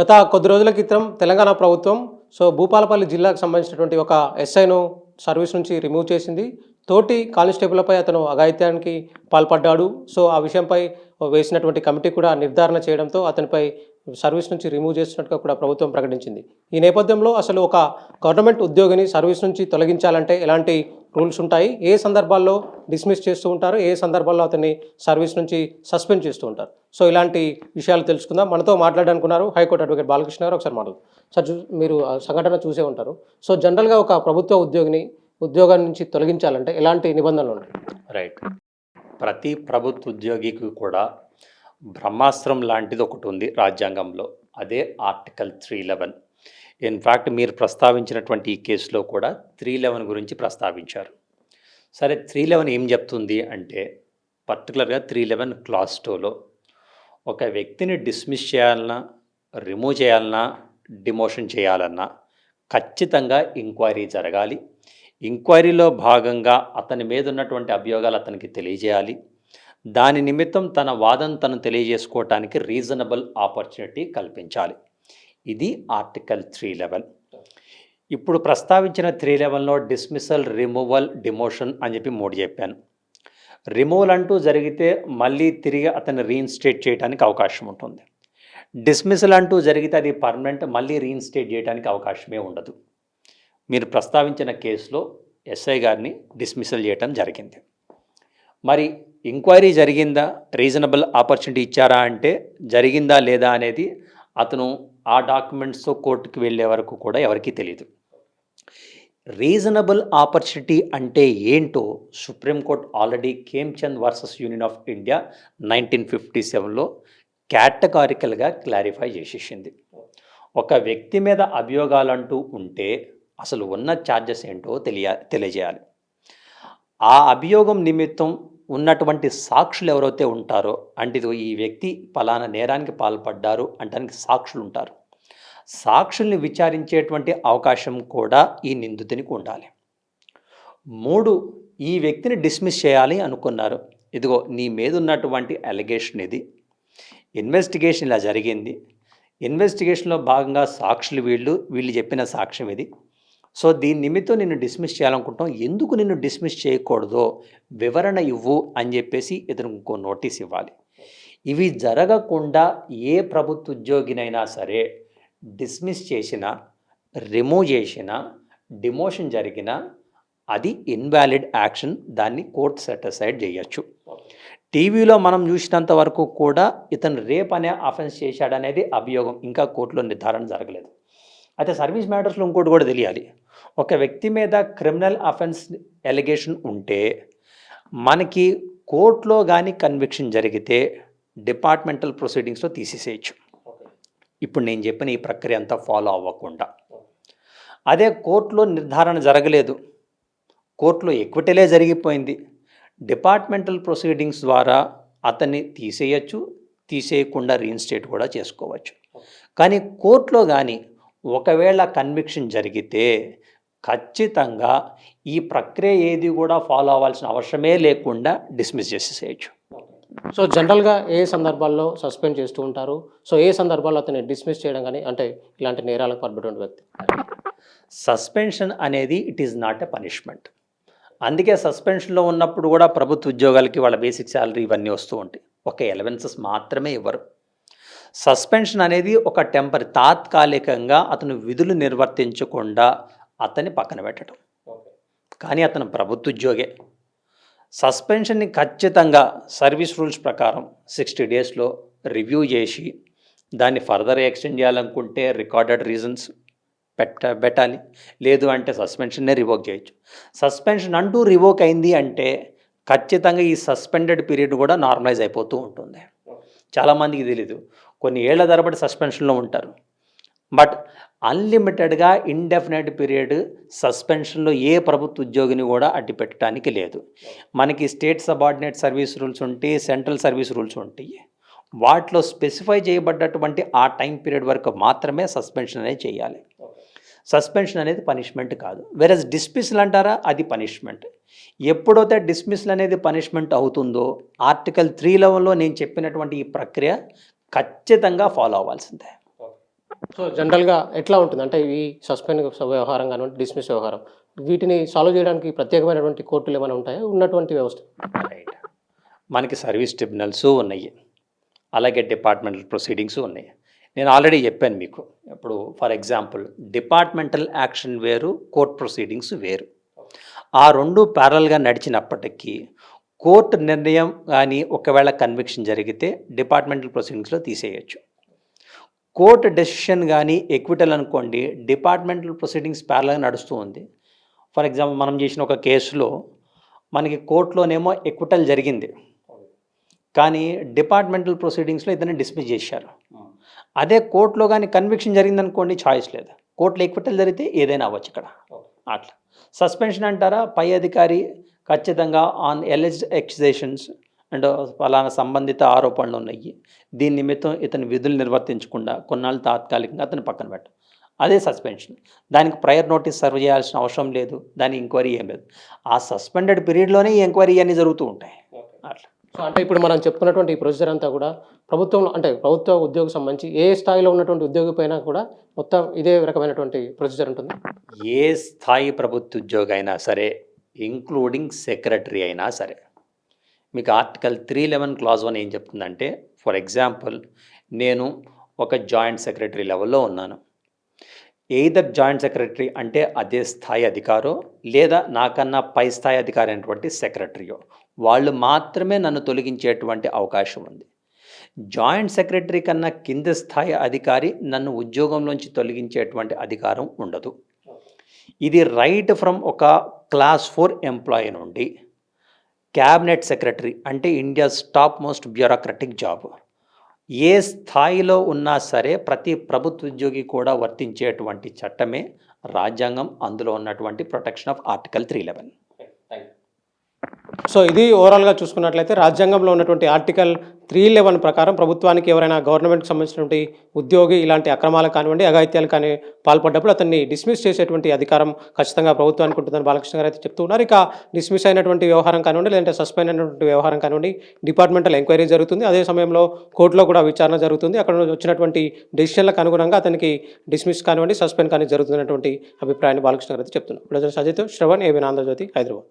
గత కొద్ది రోజుల క్రితం తెలంగాణ ప్రభుత్వం సో భూపాలపల్లి జిల్లాకు సంబంధించినటువంటి ఒక ఎస్ఐను సర్వీస్ నుంచి రిమూవ్ చేసింది. తోటి కానిస్టేబుల్పై అతను అఘాయిత్యానికి పాల్పడ్డాడు. సో ఆ విషయంపై వేసినటువంటి కమిటీ కూడా నిర్ధారణ చేయడంతో అతనిపై సర్వీస్ నుంచి రిమూవ్ చేస్తున్నట్టుగా కూడా ప్రభుత్వం ప్రకటించింది. ఈ నేపథ్యంలో అసలు ఒక గవర్నమెంట్ ఉద్యోగిని సర్వీస్ నుంచి తొలగించాలంటే ఎలాంటి రూల్స్ ఉంటాయి. ఏ సందర్భాల్లో డిస్మిస్ చేస్తూ ఉంటారు ఏ సందర్భాల్లో అతన్ని సర్వీస్ నుంచి సస్పెండ్ చేస్తూ ఉంటారు. సో ఇలాంటి విషయాలు తెలుసుకుందాం. మనతో మాట్లాడాలనుకున్నారు హైకోర్టు అడ్వకేట్ బాలకృష్ణ గారు. ఒకసారి మాట్లాడు సార్ చూ- మీరు ఆ సంఘటన చూసే ఉంటారు. సో జనరల్గా ఒక ప్రభుత్వ ఉద్యోగిని ఉద్యోగం నుంచి తొలగించాలంటే ఎలాంటి నిబంధనలు ఉంటాయి? రైట్. ప్రతి ప్రభుత్వ ఉద్యోగికి కూడా బ్రహ్మాస్త్రం లాంటిది ఒకటి ఉంది రాజ్యాంగంలో. అదే ఆర్టికల్ త్రీ లెవెన్. ఇన్ఫ్యాక్ట్ మీరు ప్రస్తావించినటువంటి ఈ కేసులో కూడా త్రీ లెవెన్ గురించి ప్రస్తావించారు. సరే త్రీ లెవెన్ ఏం చెప్తుంది అంటే పర్టికులర్గా త్రీ లెవెన్ క్లాస్ టూలో ఒక వ్యక్తిని డిస్మిస్ చేయాలన్నా రిమూవ్ చేయాలన్నా డిమోషన్ చేయాలన్నా ఖచ్చితంగా ఎంక్వైరీ జరగాలి. ఎంక్వైరీలో భాగంగా అతని మీద ఉన్నటువంటి అభియోగాలు అతనికి తెలియజేయాలి. దాని నిమిత్తం తన వాదం తను తెలియజేసుకోవటానికి రీజనబుల్ ఆపర్చునిటీ కల్పించాలి. ఇది ఆర్టికల్ త్రీ లెవెల్. ఇప్పుడు ప్రస్తావించిన త్రీ లెవెల్లో డిస్మిసల్ రిమూవల్ డిమోషన్ అని చెప్పి మూడు చెప్పాను. రిమూవల్ అంటూ జరిగితే మళ్ళీ తిరిగి అతన్ని రీఇన్స్టేట్ చేయడానికి అవకాశం ఉంటుంది. డిస్మిసల్ అంటూ జరిగితే అది పర్మనెంట్ మళ్ళీ రీఇన్స్టేట్ చేయడానికి అవకాశమే ఉండదు. మీరు ప్రస్తావించిన కేసులో ఎస్ఐ గారిని డిస్మిసల్ చేయటం జరిగింది. మరి ఎంక్వైరీ జరిగిందా? రీజనబుల్ ఆపర్చునిటీ ఇచ్చారా అంటే జరిగిందా లేదా అనేది అతను ఆ డాక్యుమెంట్స్తో కోర్టుకి వెళ్ళే వరకు కూడా ఎవరికీ తెలియదు రీజనబుల్ ఆపర్చునిటీ అంటే ఏంటో supreme court already Khemchand versus union of India nineteen fifty సెవెన్లో కేటగారికల్గా క్లారిఫై చేసేసింది. ఒక వ్యక్తి మీద అభియోగాలంటూ ఉంటే అసలు ఉన్న ఛార్జెస్ ఏంటో తెలియ తెలియజేయాలి. ఆ అభియోగం నిమిత్తం ఉన్నటువంటి సాక్షులు ఎవరైతే ఉంటారో అంటే ఈ వ్యక్తి పలానా నేరానికి పాల్పడ్డారు అంటానికి సాక్షులు ఉంటారు. సాక్షుల్ని విచారించేటువంటి అవకాశం కూడా ఈ నిందితునికి ఉండాలి. మూడు ఈ వ్యక్తిని డిస్మిస్ చేయాలి అనుకున్నారు. ఇదిగో నీ మీద ఉన్నటువంటి అలిగేషన్ ఇది. ఇన్వెస్టిగేషన్ ఇలా జరిగింది. ఇన్వెస్టిగేషన్లో భాగంగా సాక్షులు వీళ్ళు వీళ్ళు చెప్పిన సాక్ష్యం ఇది. సో దీని నిమిత్తం నిన్ను డిస్మిస్ చేయాలనుకుంటాం ఎందుకు నిన్ను డిస్మిస్ చేయకూడదో వివరణ ఇవ్వు అని చెప్పేసి ఇతను ఇంకో నోటీస్ ఇవ్వాలి. ఇవి జరగకుండా ఏ ప్రభుత్వ ఉద్యోగినైనా సరే డిస్మిస్ చేసినా రిమూవ్ చేసినా డిమోషన్ జరిగినా అది ఇన్వాలిడ్ యాక్షన్ దాన్ని కోర్ట్ సెటిసైడ్ చేయొచ్చు. టీవీలో మనం చూసినంత వరకు కూడా ఇతను రేప్ అనే అఫెన్స్ చేశాడనేది అభియోగం. ఇంకా కోర్టులో నిర్ధారణ జరగలేదు. అయితే సర్వీస్ మ్యాటర్స్లో ఇంకోటి కూడా తెలియాలి. ఒక వ్యక్తి మీద క్రిమినల్ అఫెన్స్ ఎలిగేషన్ ఉంటే మనకి కోర్టులో కానీ కన్విక్షన్ జరిగితే డిపార్ట్మెంటల్ ప్రొసీడింగ్స్లో తీసేసేయచ్చు. ఇప్పుడు నేను చెప్పిన ఈ ప్రక్రియ అంతా ఫాలో అవ్వకుండా. అదే కోర్టులో నిర్ధారణ జరగలేదు. కోర్టులో ఎక్విటలే జరిగిపోయింది. డిపార్ట్మెంటల్ ప్రొసీడింగ్స్ ద్వారా అతన్ని తీసేయచ్చు తీసేయకుండా రీఇన్స్టేట్ కూడా చేసుకోవచ్చు. కానీ కోర్టులో కానీ ఒకవేళ కన్విక్షన్ జరిగితే ఖచ్చితంగా ఈ ప్రక్రియ ఏది కూడా ఫాలో అవ్వాల్సిన అవసరమే లేకుండా డిస్మిస్ చేసేసేయచ్చు. సో జనరల్గా ఏ సందర్భాల్లో సస్పెండ్ చేస్తూ ఉంటారు? సో ఏ సందర్భాల్లో అతన్ని డిస్మిస్ చేయడం కానీ అంటే ఇలాంటి నేరాలకు పాల్పడిన వ్యక్తి? సస్పెన్షన్ అనేది it is not a punishment అందుకే సస్పెన్షన్లో ఉన్నప్పుడు కూడా ప్రభుత్వ ఉద్యోగాలకి వాళ్ళ బేసిక్ శాలరీ ఇవన్నీ వస్తూ ఉంటాయి. ఒక ఎలవెన్సెస్ మాత్రమే ఇవ్వరు. సస్పెన్షన్ అనేది ఒక టెంపరీ తాత్కాలికంగా అతను విధులు నిర్వర్తించకుండా అతన్ని పక్కన పెట్టడం. కానీ అతను ప్రభుత్వ ఉద్యోగే సస్పెన్షన్ని ఖచ్చితంగా సర్వీస్ రూల్స్ ప్రకారం సిక్స్టీ డేస్లో రివ్యూ చేసి దాన్ని ఫర్దర్ ఎక్స్టెండ్ చేయాలనుకుంటే రికార్డెడ్ రీజన్స్ పెట్ట పెట్టాలి. లేదు అంటే సస్పెన్షన్నే రివోక్ చేయొచ్చు. సస్పెన్షన్ అంటూ రివోక్ అయింది అంటే ఖచ్చితంగా ఈ సస్పెండెడ్ పీరియడ్ కూడా నార్మలైజ్ అయిపోతూ ఉంటుంది. చాలామందికి తెలీదు. కొన్ని ఏళ్ళ తరబడి సస్పెన్షన్లో ఉంటారు. బట్ అన్లిమిటెడ్గా ఇండెఫినెట్ పీరియడ్ సస్పెన్షన్లో ఏ ప్రభుత్వ ఉద్యోగిని కూడా అడ్డు పెట్టడానికి లేదు. మనకి స్టేట్ సబార్డినేట్ సర్వీస్ రూల్స్ ఉంటాయి సెంట్రల్ సర్వీస్ రూల్స్ ఉంటాయి. వాటిలో స్పెసిఫై చేయబడ్డటువంటి ఆ టైం పీరియడ్ వరకు మాత్రమే సస్పెన్షన్ అనేది చేయాలి. సస్పెన్షన్ అనేది పనిష్మెంట్ కాదు. వెరస్ డిస్మిస్ల్ అంటారా? అది పనిష్మెంట్. ఎప్పుడైతే డిస్మిస్ల్ అనేది పనిష్మెంట్ అవుతుందో ఆర్టికల్ త్రీ లెవెల్లో నేను చెప్పినటువంటి ఈ ప్రక్రియ ఖచ్చితంగా ఫాలో అవ్వాల్సిందే. సో జనరల్గా ఎట్లా ఉంటుంది? అంటే ఈ సస్పెండ్ వ్యవహారం కానివ్వండి డిస్మిస్ వ్యవహారం వీటిని సాల్వ్ చేయడానికి ప్రత్యేకమైనటువంటి కోర్టులు ఏమైనా ఉంటాయా? ఉన్నటువంటి వ్యవస్థ. రైట్. మనకి సర్వీస్ ట్రిబ్యునల్స్ ఉన్నాయి. అలాగే డిపార్ట్మెంటల్ ప్రొసీడింగ్స్ ఉన్నాయి. నేను ఆల్రెడీ చెప్పాను మీకు. ఇప్పుడు ఫర్ ఎగ్జాంపుల్ డిపార్ట్మెంటల్ యాక్షన్ వేరు కోర్ట్ ప్రొసీడింగ్స్ వేరు. ఆ రెండు ప్యారల్గా నడిచినప్పటికీ కోర్టు నిర్ణయం కానీ ఒకవేళ కన్విక్షన్ జరిగితే డిపార్ట్మెంటల్ ప్రొసీడింగ్స్లో తీసేయచ్చు. కోర్టు డెసిషన్ కానీ ఎక్విటల్ అనుకోండి డిపార్ట్మెంటల్ ప్రొసీడింగ్స్ ప్యారల్గా నడుస్తూ ఉంది. ఫర్ ఎగ్జాంపుల్ మనం చేసిన ఒక కేసులో మనకి కోర్టులోనేమో ఎక్విటల్ జరిగింది. కానీ డిపార్ట్మెంటల్ ప్రొసీడింగ్స్లో ఇతన్ని డిస్మిస్ చేశారు. అదే కోర్టులో కానీ కన్విక్షన్ జరిగిందనుకోండి ఛాయిస్ లేదు. కోర్టులో ఎక్విటల్ జరిగితే ఏదైనా అవ్వచ్చు ఇక్కడ. అట్లా. సస్పెన్షన్ అంటారా? పై అధికారి ఖచ్చితంగా ఆన్ ఎలిజ్డ్ ఎక్సేషన్స్ అండ్ ఫలానా సంబంధిత ఆరోపణలు ఉన్నాయి. దీని నిమిత్తం ఇతని విధులు నిర్వర్తించకుండా కొన్నాళ్ళు తాత్కాలికంగా అతను పక్కన పెట్ట. అదే సస్పెన్షన్. దానికి ప్రయర్ నోటీస్ సర్వ్ చేయాల్సిన అవసరం లేదు. దాని ఎంక్వైరీ ఏం లేదు. ఆ సస్పెండెడ్ పీరియడ్లోనే ఈ ఎంక్వైరీ అన్నీ జరుగుతూ ఉంటాయి. అట్లా. సో అంటే ఇప్పుడు మనం చెప్పుకున్నటువంటి ఈ ప్రొసీజర్ అంతా కూడా ప్రభుత్వంలో అంటే ప్రభుత్వ ఉద్యోగం సంబంధించి ఏ స్థాయిలో ఉన్నటువంటి ఉద్యోగి పైన కూడా మొత్తం ఇదే రకమైనటువంటి ప్రొసీజర్ ఉంటుంది? ఏ స్థాయి ప్రభుత్వ ఉద్యోగి అయినా సరే ఇంక్లూడింగ్ సెక్రటరీ అయినా సరే మీకు article three eleven clause one ఏం చెప్తుందంటే ఫర్ ఎగ్జాంపుల్ నేను ఒక జాయింట్ సెక్రటరీ లెవెల్లో ఉన్నాను. ఎయిదర్ జాయింట్ సెక్రటరీ అంటే అదే స్థాయి అధికారో లేదా నాకన్నా పై స్థాయి అధికారి అయినటువంటి సెక్రటరీయో వాళ్ళు మాత్రమే నన్ను తొలగించేటువంటి అవకాశం ఉంది. జాయింట్ సెక్రటరీ కన్నా కింద స్థాయి అధికారి నన్ను ఉద్యోగంలోంచి తొలగించేటువంటి అధికారం ఉండదు. ఇది రైట్ ఫ్రమ్ ఒక క్లాస్ ఫోర్ ఎంప్లాయీ నుండి. క్యాబినెట్ సెక్రటరీ అంటే India's top most bureaucratic job. ఏ స్థాయిలో ఉన్నా సరే ప్రతి ప్రభుత్వ ఉద్యోగి కూడా వర్తించేటువంటి చట్టమే రాజ్యాంగం. అందులో ఉన్నటువంటి protection of article three eleven. So ఇది ఓవరాల్గా చూసుకున్నట్లయితే రాజ్యాంగంలో ఉన్నటువంటి ఆర్టికల్ త్రీ లెవెన్ ప్రకారం ప్రభుత్వానికి ఎవరైనా గవర్నమెంట్కి సంబంధించినటువంటి ఉద్యోగి ఇలాంటి అక్రమాలు కానివ్వండి అఘాయిత్యాలు కానీ పాల్పడ్డప్పుడు అతన్ని డిస్మిస్ చేసేటువంటి అధికారం ఖచ్చితంగా ప్రభుత్వానికి ఉంటుందని బాలకృష్ణ గారు అయితే చెప్తూ ఉన్నారు. ఇక డిస్మిస్ అయినటువంటి వ్యవహారం కానివ్వండి లేదంటే సస్పెండ్ అయినటువంటి వ్యవహారం కానివ్వండి డిపార్ట్మెంటల్ ఎంక్వైరీ జరుగుతుంది. అదే సమయంలో కోర్టులో కూడా విచారణ జరుగుతుంది. అక్కడ వచ్చినటువంటి డెసిషన్లకు అనుగుణంగా అతనికి డిస్మిస్ కానివ్వండి సస్పెండ్ కానీ జరుగుతున్నటువంటి అభిప్రాయాన్ని బాలకృష్ణ గారు అయితే చెప్తున్నారు. ప్రజలు సజిత్ శ్రవణ్ ఏబీ ఆంధ్రజ్యోతి హైదరాబాద్.